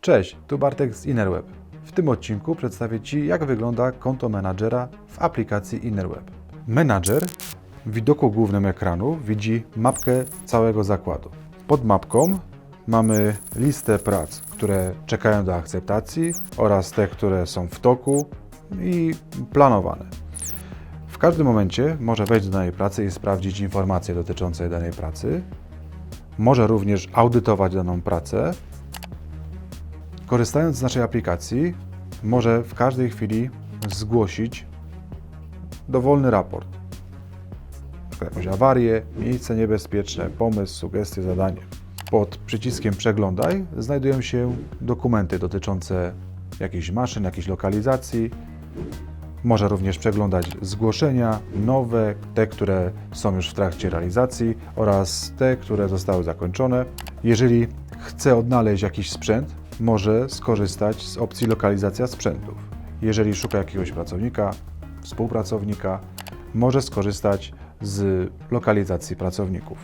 Cześć, tu Bartek z Innerweb. W tym odcinku przedstawię Ci, jak wygląda konto menadżera w aplikacji Innerweb. Menadżer w widoku głównym ekranu widzi mapkę całego zakładu. Pod mapką mamy listę prac, które czekają do akceptacji oraz te, które są w toku i planowane. W każdym momencie może wejść do danej pracy i sprawdzić informacje dotyczące danej pracy. Może również audytować daną pracę. Korzystając z naszej aplikacji, może w każdej chwili zgłosić dowolny raport. Jakąś awarię, miejsce niebezpieczne, pomysł, sugestie, zadanie. Pod przyciskiem Przeglądaj znajdują się dokumenty dotyczące jakichś maszyn, jakiejś lokalizacji, może również przeglądać zgłoszenia nowe, te, które są już w trakcie realizacji oraz te, które zostały zakończone. Jeżeli chce odnaleźć jakiś sprzęt, może skorzystać z opcji lokalizacja sprzętów. Jeżeli szuka jakiegoś pracownika, współpracownika, może skorzystać z lokalizacji pracowników.